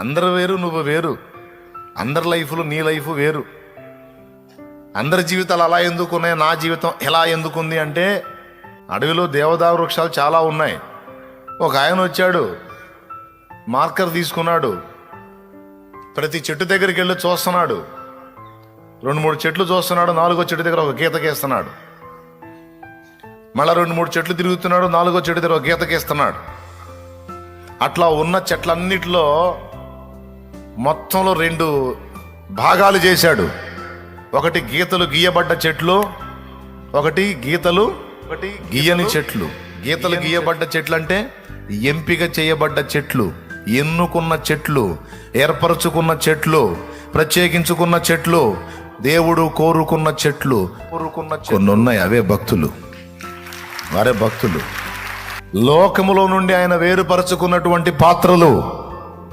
అందరు వేరు నువ్వు వేరు. అందరి లైఫ్లు నీ లైఫ్ వేరు. అందరి జీవితాలు అలా ఎందుకు ఉన్నాయి? నా జీవితం ఎలా ఎందుకుంది అంటే అడవిలో దేవదారు వృక్షాలు చాలా ఉన్నాయి. ఒక ఆయన వచ్చాడు మార్కర్ తీసుకున్నాడు. ప్రతి చెట్టు దగ్గరికి వెళ్ళి చూస్తున్నాడు. రెండు మూడు చెట్లు చూస్తున్నాడు నాలుగో చెట్టు దగ్గర ఒక గీతకేస్తున్నాడు మళ్ళా రెండు మూడు చెట్లు తిరుగుతున్నాడు నాలుగో చెట్టు దగ్గర ఒక గీతకేస్తున్నాడు అట్లా ఉన్న చెట్లన్నిటిలో మొత్తంలో రెండు భాగాలు చేశాడు. ఒకటి గీతలు గీయబడ్డ చెట్లు ఒకటి గీతలు ఒకటి గీయని చెట్లు. గీతలు గీయబడ్డ చెట్లు. అంటే ఎంపిక చేయబడ్డ చెట్లు ఎన్నుకున్న చెట్లు ఏర్పరచుకున్న చెట్లు ప్రత్యేకించుకున్న చెట్లు దేవుడు కోరుకున్న చెట్లు. కోరుకున్న కొన్ని ఉన్నాయి అవే భక్తులు. వారే భక్తులు. లోకములో నుండి ఆయన వేరుపరచుకున్నటువంటి పాత్రలు